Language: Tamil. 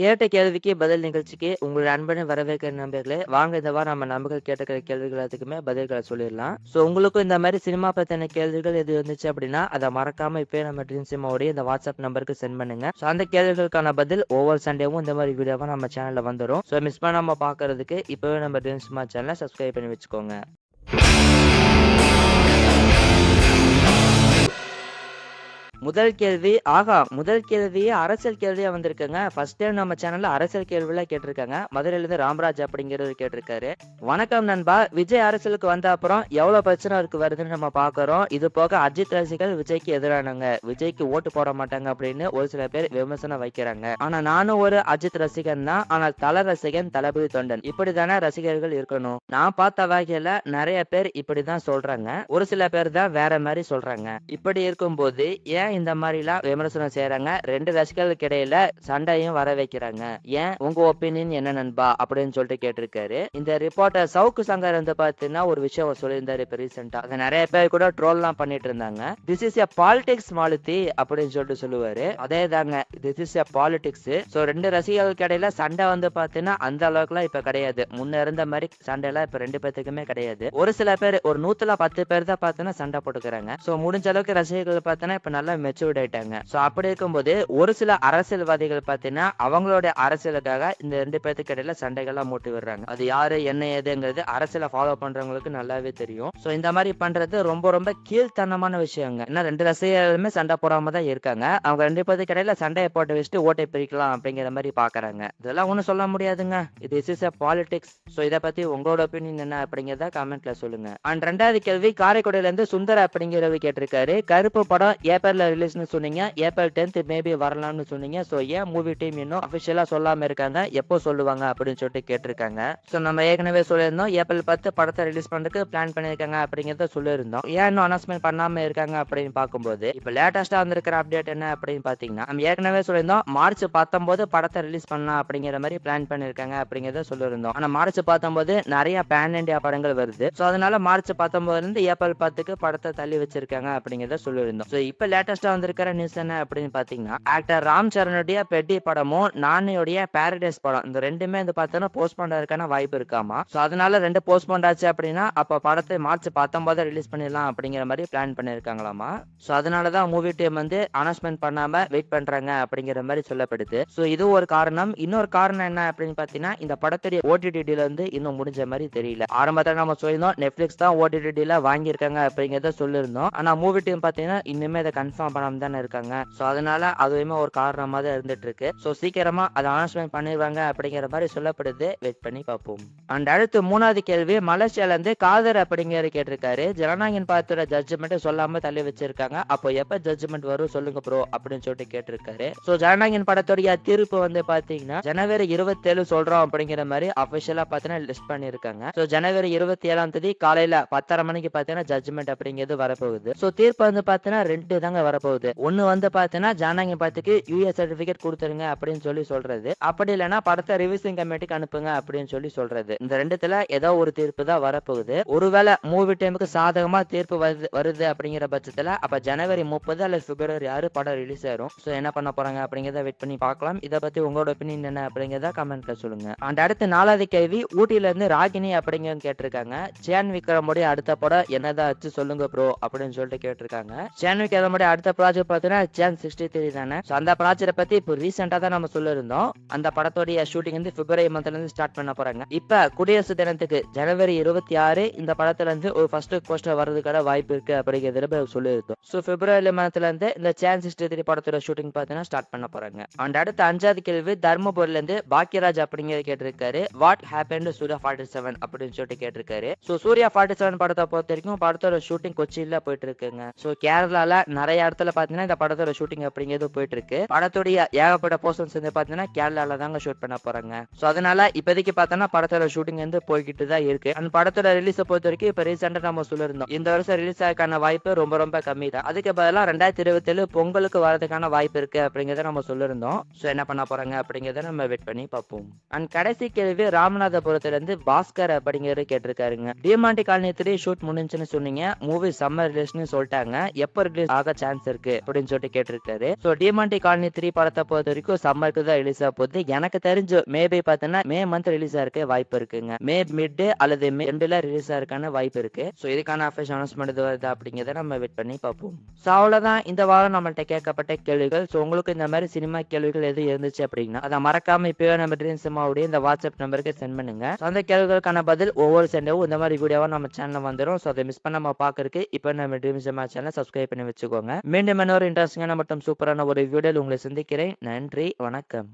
கேட்ட கேள்விக்கு பதில் நிகழ்ச்சிக்கு உங்களுடைய அன்பனை வரவேற்கிற நம்பர்களே வாங்க இந்த வாரம் நம்ம நம்பர்கள் கேட்டுக்கிற கேள்விகள் அதுக்குமே பதில்களை சொல்லிடலாம். ஸோ உங்களுக்கும் இந்த மாதிரி சினிமா பத்தின கேள்விகள் எது இருந்துச்சு அப்படின்னா அதை மறக்காம இப்பயே நம்ம ட்ரீம் சினிமாவுடைய இந்த வாட்ஸ்அப் நம்பருக்கு சென்ட் பண்ணுங்க. ஸோ அந்த கேள்விகளுக்கான பதில் ஒவ்வொரு சண்டேவும் இந்த மாதிரி வீடியோவா நம்ம சேனல்ல வந்துடும் ஸோ மிஸ் பண்ணாம பாக்குறதுக்கு இப்பவே நம்ம ட்ரீம் சினிமா சேனலை சப்ஸ்கிரைப் பண்ணி வச்சுக்கோங்க. முதல் கேள்வி ஆகா முதல் கேள்வியே அரசியல் கேள்வியா வந்திருக்குங்க. ஃபர்ஸ்ட் டைம் நம்ம சேனல்ல அரசியல் கேள்வில கேட்டிருக்காங்க. மதுரையில இருந்து ராமராஜ் அப்படிங்கிறது கேட்டிருக்காரு. வணக்கம் நண்பா. விஜய் அரசியலுக்கு வந்த அப்புறம் எவ்வளவு பிரச்சனை இருக்கு வருதுன்னு நம்ம பாக்குறோம் இது போக அஜித் ரசிகர்கள் விஜய்க்கு எதிரானுங்க விஜய்க்கு ஓட்டு போட மாட்டாங்க அப்படின்னு ஒரு சில பேர் விமர்சனம் வைக்கிறாங்க. ஆனா நானும் ஒரு அஜித் ரசிகன் தான். ஆனால் தல ரசிகன் தளபதி தொண்டன். இப்படிதானே ரசிகர்கள் இருக்கணும். நான் பார்த்த வகையில நிறைய பேர் இப்படிதான் சொல்றாங்க. ஒரு சில பேர் தான் வேற மாதிரி சொல்றாங்க. இப்படி இருக்கும்போது ஏன் இந்த மாதிரிலாம் விமர்சனம் செய்யறாங்க ரெண்டு ரசிகர்களுக்கு இடையில சண்டையும் வர வைக்கிறாங்க. ஏன்? உங்க ஒப்பீனியன் என்ன நண்பா? அப்படின்னு சொல்லிட்டு கேட்டிருக்காரு. இந்த ரிப்போர்ட்டர் சவுக்கு சங்கர் வந்து பாத்தீங்கன்னா ஒரு விஷயம் சொல்லியிருந்தாரு இப்ப ரீசெண்டா அதை நிறைய பேர் கூட ட்ரோல் எல்லாம் பண்ணிட்டு இருந்தாங்க. திஸ் இஸ் எ பாலிடிக்ஸ் மாலுத்தி அப்படின்னு சொல்லிட்டு சொல்லுவாரு. அதே தாங்க. This is a politics so ரெண்டு ரசிகர்களுக்கு இடையில சண்டை வந்து பாத்தீங்கன்னா அந்த அளவுக்கு எல்லாம் இப்ப கிடையாது. முன்ன இருந்த மாதிரி சண்டை எல்லாம் இப்ப ரெண்டு பேத்துக்குமே கிடையாது. ஒரு சில பேர் ஒரு நூத்துல பத்து பேர் தான் பாத்தீங்கன்னா சண்டை போட்டுக்கிறாங்க. சோ முடிஞ்ச அளவுக்கு ரசிகர்கள் பார்த்தோன்னா இப்ப நல்லா மெச்சூர்ட் ஆயிட்டாங்க. சோ அப்படி இருக்கும்போது ஒரு சில அரசியல்வாதிகள் பார்த்தீங்கன்னா அவங்களோட அரசியலுக்காக இந்த ரெண்டு பேர்த்துக்கு இடையில சண்டைகள்லாம் மூட்டி விடுறாங்க. அது யாரு என்ன ஏதுங்கிறது அரசியலை ஃபாலோ பண்றவங்களுக்கு நல்லாவே தெரியும். சோ இந்த மாதிரி பண்றது ரொம்ப ரொம்ப கீழ்த்தனமான விஷயங்க. ஏன்னா ரெண்டு ரசிகர்களுமே சண்டை போடாம தான் இருக்காங்க. அவங்க ரெண்டு பேர்த்துக்கு இடையில சண்டையை போட்டு வச்சுட்டு ஓட்டை பிரிக்கலாம் அப்படிங்கிற மாதிரி பாக்குறாங்க இதெல்லாம் ஒண்ணும் சொல்ல முடியாதுங்க. இது இஸ் எ பாலிடிக்ஸ் சோ இத பத்தி உங்களோட ஒப்பீனியன் என்ன அப்படிங்கறத கமெண்ட்ல சொல்லுங்க. அண்ட் ரெண்டாவது கேள்வி காரைக்குடியில இருந்து சுந்தர் அப்படிங்கிறவர் கேட்டிருக்காரு. கருப்பு படம் ஏப்ரல்ல ரிலீஸ்னு சொன்னீங்க. ஏப்ரல் டென்த் மேபி வரலாம்னு சொன்னீங்க. ஸோ ஏன் மூவி டீம் இன்னும் அபிஷியலா சொல்லாம இருக்காங்க? எப்போ சொல்லுவாங்க? அப்படின்னு சொல்லிட்டு கேட்டிருக்காங்க. ஸோ நம்ம ஏற்கனவே சொல்லியிருந்தோம். ஏப்ரல் பத்து படத்தை ரிலீஸ் பண்றதுக்கு பிளான் பண்ணிருக்காங்க அப்படிங்கறத சொல்லியிருந்தோம். ஏன் இன்னும் அனௌன்ஸ்மெண்ட் பண்ணாம இருக்காங்க அப்படின்னு பார்க்கும்போது இப்போ லேட்டஸ்ட்டாக வந்திருக்கிற அப்டேட் என்ன அப்படின்னு பாத்தீங்கன்னா நம்ம ஏற்கனவே சொல்லியிருந்தோம். மார்ச் பத்தொம்போது படத்தை ரிலீஸ் பண்ணலாம் அப்படிங்கிற மாதிரி பிளான் பண்ணிருக்காங்க அப்படிங்கறத சொல்லியிருந்தோம். ஆனா மார்ச் பத்தொன்பது நிறைய பேன் இண்டியா படங்கள் வருது. ஸோ அதனால மார்ச் பத்தொம்போதுலேருந்து ஏப்ரல் பத்துக்கு படத்தை தள்ளி வச்சிருக்காங்க அப்படிங்கிறத சொல்லியிருந்தோம். ஸோ இப்ப லேட்டஸ்ட் வந்திருக்கிற நியூஸ் என்ன அப்படின்னு பாத்தீங்கன்னா ஆக்டர் ராம் சரணுடைய பெட்டி படமும் நானியோடைய பேரடைஸ் படம். இந்த ரெண்டுமே வந்து பார்த்தோன்னா போஸ்ட்போன் ஆயிருக்கான வாய்ப்பு இருக்காமா? சோ அதனால ரெண்டு போஸ்ட்போன் ஆச்சு அப்படின்னா அப்ப படத்தை மார்ச் பத்தொன்பது ரிலீஸ் பண்ணிடலாம் அப்படிங்கிற மாதிரி பிளான் பண்ணிருக்காங்களாமா சோ அதனாலதான் மூவி டீம் வந்து அனௌன்ஸ்மெண்ட் பண்ணாம வெயிட் பண்றாங்க அப்படிங்கிற மாதிரி சொல்லப்படுது. சோ இது ஒரு காரணம். இன்னொரு காரணம் என்ன அப்படின்னு பாத்தீங்கன்னா இந்த படத்துடைய ஓடிடி இருந்து இன்னும் முடிஞ்ச மாதிரி தெரியல. ஆரம்பத்துல நம்ம சொல்லியிருந்தோம் நெட்ஃபிளிக்ஸ் தான் ஓடிடிடில வாங்கியிருக்காங்க அப்படிங்கறத சொல்லியிருந்தோம். ஆனா மூவி டீம் பாத்தீங்கன்னா இன்னுமே அதை கன்ஃபார்ம் பண்ணாம தானே இருக்காங்க. சோ அதனால அதுவுமே ஒரு காரணமா தான் இருந்துட்டு இருக்கு சோ சீக்கிரமா அதை அனௌன்ஸ்மெண்ட் பண்ணிடுவாங்க அப்படிங்கிற மாதிரி சொல்லப்படுது. வெயிட் பண்ணி பார்ப்போம். அண்ட் அடுத்து மூணாவது கேள்வி மலேசியால இருந்து காதர் அப்படிங்கிற கேட்டிருக்காரு. ஜனநாயகன் பார்த்துற ஜட்ஜ்மெண்ட் சொல்லாம தள்ளி வச்சிருக்காங்க. அப்போ எப்ப ஜட்ஜ்மெண்ட் வரும் சொல்லுங்க ப்ரோ அப்படின்னு சொல்லிட்டு கேட்டிருக்காரு. சோ ஜனநாயகன் படத்துடைய தீர்ப்பு வந்து பாத்தீங்கன்னா ஜனவரி இருபத்தேழு சொல்றோம் அப்படிங்கிற மாதிரி அபிஷியலா பாத்தீங்கன்னா லிஸ்ட் பண்ணிருக்காங்க சோ ஜனவரி இருபத்தி ஏழாம் தேதி காலையில பத்தரை மணிக்கு பாத்தீங்கன்னா ஜட்ஜ்மெண்ட் அப்படிங்கிறது வரப்போகுது. சோ தீர்ப்பு வந்து பாத்தீங்கன்னா ரெண்டு தாங்க வர வரப்போகுது. ஒண்ணு வந்து பாத்தீங்கன்னா ஜானகி பாத்துக்கு யூஎஸ் சர்டிபிகேட் கொடுத்துருங்க அப்படின்னு சொல்லி சொல்றது. அப்படி இல்லைன்னா படத்தை ரிவிசிங் கமிட்டிக்கு அனுப்புங்க அப்படின்னு சொல்லி சொல்றது. இந்த ரெண்டுத்துல ஏதோ ஒரு தீர்ப்பு தான் வரப்போகுது. ஒருவேளை மூவி டைமுக்கு சாதகமா தீர்ப்பு வருது வருது அப்படிங்கிற பட்சத்துல அப்ப ஜனவரி முப்பது அல்லது பிப்ரவரி ஆறு படம் ரிலீஸ் ஆயிரும். சோ என்ன பண்ண போறாங்க அப்படிங்கிறத வெயிட் பண்ணி பார்க்கலாம். இதை பத்தி உங்களோட ஒப்பீனியன் என்ன அப்படிங்கிறத கமெண்ட்ல சொல்லுங்க. அண்ட் அடுத்து நாலாவது கேள்வி ஊட்டில இருந்து ராகினி அப்படிங்க கேட்டிருக்காங்க. சேன் விக்ரமுடைய அடுத்த படம் என்னதான் ஆச்சு சொல்லுங்க ப்ரோ அப்படின்னு சொல்லிட்டு கேட்டிருக்காங்க. சேன் விக்ரமுடைய அடுத்த ப்ராஜெக்ட் பார்த்தீங்கன்னா சேன் சிக்ஸ்டி த்ரீ தானே. ஸோ அந்த ப்ராஜெக்ட் பத்தி இப்போ ரீசெண்டா தான் நம்ம சொல்லியிருந்தோம் அந்த படத்தோடைய ஷூட்டிங் வந்து பிப்ரவரி மந்த்ல இருந்து ஸ்டார்ட் பண்ண போறாங்க. இப்ப குடியரசு தினத்துக்கு ஜனவரி இருபத்தி ஆறு இந்த படத்துல இருந்து ஒரு ஃபர்ஸ்ட் போஸ்டர் வர்றதுக்கான வாய்ப்பு இருக்கு அப்படிங்கிறத சொல்லியிருந்தோம் ஸோ பிப்ரவரி மந்த்ல இருந்து இந்த சேன் சிக்ஸ்டி த்ரீ படத்தோட ஷூட்டிங் பார்த்தீங்கன்னா ஸ்டார்ட் பண்ண போறாங்க. அண்ட் அடுத்த அஞ்சாவது கேள்வி தர்மபுரில இருந்து பாக்கியராஜ் அப்படிங்கிறது கேட்டிருக்காரு. What happen Suriya forty seven அப்படின்னு சொல்லிட்டு கேட்டிருக்காரு. ஸோ சூர்யா ஃபார்ட்டி செவன் படத்தை பொறுத்த வரைக்கும் படத்தோட ஷூட்டிங் கொச்சியில போயிட்டு இருக்குங்க. ஸோ கேரளால நிறைய இடத்துல பாத்தீங்கன்னா இந்த படத்தோட ஷூட்டிங் அப்படிங்கிறது போயிட்டு இருக்கு படத்துடைய ஏகப்பட்ட போர்ஷன்ஸ் வந்து பாத்தீங்கன்னா கேரளால தாங்க ஷூட் பண்ண போறாங்க. சோ அதனால இப்போதைக்கு பார்த்தோன்னா படத்தோட ஷூட்டிங் வந்து போய்கிட்டு தான் இருக்கு. அந்த படத்தோட ரிலீஸை பொறுத்த வரைக்கும் இப்ப ரீசெண்டா நம்ம சொல்லியிருந்தோம் இந்த வருஷம் ரிலீஸ் ஆகிறதுக்கான வாய்ப்பு ரொம்ப ரொம்ப கம்மி தான். அதுக்கு பதிலாக ரெண்டாயிரத்தி இருபத்தி ஏழு பொங்கலுக்கு வரதுக்கான வாய்ப்பு இருக்கு அப்படிங்கறத நம்ம சொல்லியிருந்தோம் சோ என்ன பண்ண போறாங்க அப்படிங்கறத நம்ம வெயிட் பண்ணி பார்ப்போம். அண்ட் கடைசி கேள்வி ராமநாதபுரத்துல இருந்து பாஸ்கர் அப்படிங்கிறது கேட்டிருக்காருங்க. டிமாண்டி காலனி த்ரீ ஷூட் முடிஞ்சுன்னு சொன்னீங்க. மூவி சம்மர் ரிலீஸ்னு சொல்லிட்டாங்க. எப்போ ரிலீஸ் ஆக சான்ஸ் சான்ஸ் இருக்கு அப்படின்னு சொல்லிட்டு கேட்டிருக்காரு. ஸோ டிமாண்டி காலனி த்ரீ படத்தை பொறுத்த வரைக்கும் சம்மருக்கு தான் ரிலீஸ் ஆக போகுது. எனக்கு தெரிஞ்சு மேபி பார்த்தீங்கன்னா மே மந்த் ரிலீஸ் ஆயிருக்க வாய்ப்பு இருக்குங்க. மே மிட் அல்லது மே ரெண்டுல ரிலீஸ் ஆயிருக்கான வாய்ப்பு இருக்கு. ஸோ இதுக்கான அஃபிஷியல் அனௌன்ஸ்மெண்ட் இது வருது அப்படிங்கிறத நம்ம வெயிட் பண்ணி பார்ப்போம். ஸோ அவ்வளோதான் இந்த வாரம் நம்மள்ட்ட கேட்கப்பட்ட கேள்விகள். ஸோ உங்களுக்கு இந்த மாதிரி சினிமா கேள்விகள் எது இருந்துச்சு அப்படின்னா அதை மறக்காம இப்பவே நம்ம ட்ரீம் சினிமாவுடைய இந்த வாட்ஸ்அப் நம்பருக்கு சென்ட் பண்ணுங்க. அந்த கேள்விகளுக்கான பதில் ஒவ்வொரு சண்டேவும் இந்த மாதிரி வீடியோவா நம்ம சேனல் வந்துடும் ஸோ அதை மிஸ் பண்ணாம பார்க்கறதுக்கு இப்போ நம்ம ட்ரீம் சினிமா சேனல் சப்ஸ்கிரைப் பண்ணி வச்சுக்கோங்க. மீண்டும் இன்னொரு இன்ட்ரெஸ்டிங்கான மற்றும் சூப்பரான ஒரு வீடியோவில் உங்களை சந்திக்கிறேன். நன்றி வணக்கம்.